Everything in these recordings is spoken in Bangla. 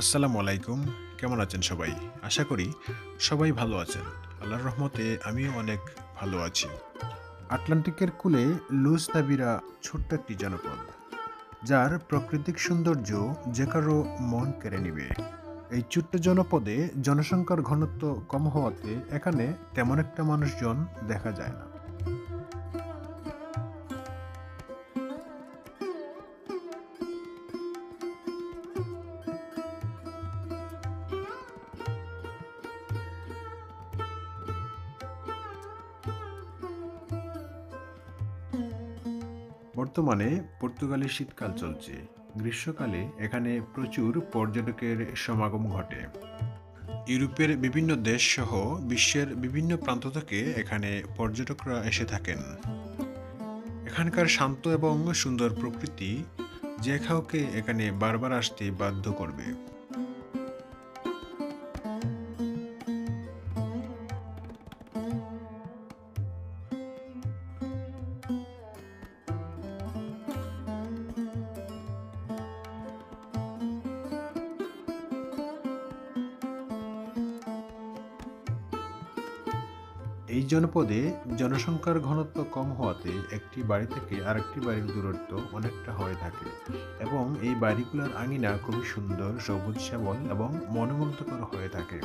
আসসালামু আলাইকুম। কেমন আছেন সবাই? আশা করি সবাই ভালো আছেন। আল্লাহর রহমতে আমিও অনেক ভালো আছি। আটলান্টিকের কূলে লুজ তাবিরা ছোট্ট একটি জনপদ, যার প্রাকৃতিক সৌন্দর্য যে কারও মন কেড়ে নিবে। এই ছোট্ট জনপদে জনসংখ্যার ঘনত্ব কম হওয়াতে এখানে তেমন একটা মানুষজন দেখা যায় না। বর্তমানে পর্তুগালে শীতকাল চলছে। গ্রীষ্মকালে এখানে প্রচুর পর্যটকের সমাগম ঘটে। ইউরোপের বিভিন্ন দেশ সহ বিশ্বের বিভিন্ন প্রান্ত থেকে এখানে পর্যটকরা এসে থাকেন। এখানকার শান্ত এবং সুন্দর প্রকৃতি যে কাউকে এখানে বারবার আসতে বাধ্য করবে। এই জনপদে জনসংখ্যার ঘনত্ব কম হওয়াতে একটি বাড়ি থেকে আরেকটি বাড়ির দূরত্ব অনেকটা হয়ে থাকে এবং এই বাড়িগুলোর আঙিনা খুবই সুন্দর, সবুজ, শ্যামল এবং মনোমুগ্ধকর হয়ে থাকে।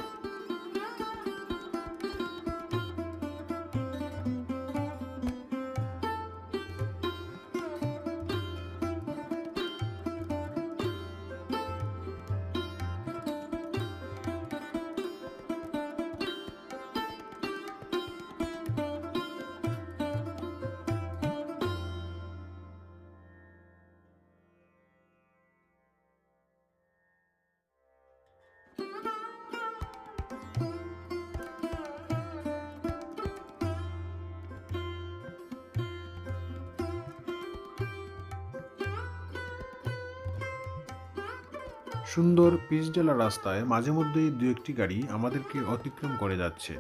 সুন্দর পিচডেলা রাস্তায় মাঝে মধ্যেই দু একটি গাড়ি আমাদেরকে অতিক্রম করে যাচ্ছে।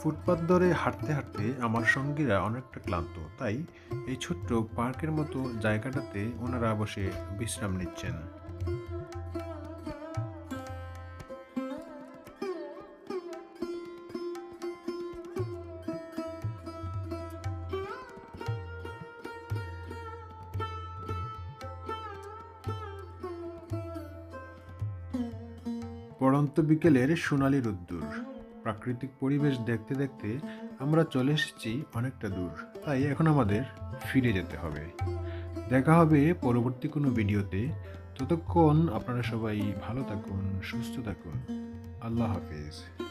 ফুটপাত ধরে হাঁটতে হাঁটতে আমার সঙ্গীরা অনেকটা ক্লান্ত, তাই এই ছোট্ট পার্কের মতো জায়গাটাতে ওনারা বসে বিশ্রাম নিচ্ছেন। পড়ন্ত বিকেলের সোনালি রোদ্দুর। প্রাকৃতিক পরিবেশ দেখতে দেখতে আমরা চলে এসেছি অনেকটা দূর। তাই এখন আমাদের ফিরে যেতে হবে। দেখা হবে পরবর্তী কোনো ভিডিওতে। ততক্ষণ আপনারা সবাই ভালো থাকুন, সুস্থ থাকুন। আল্লাহ হাফিজ।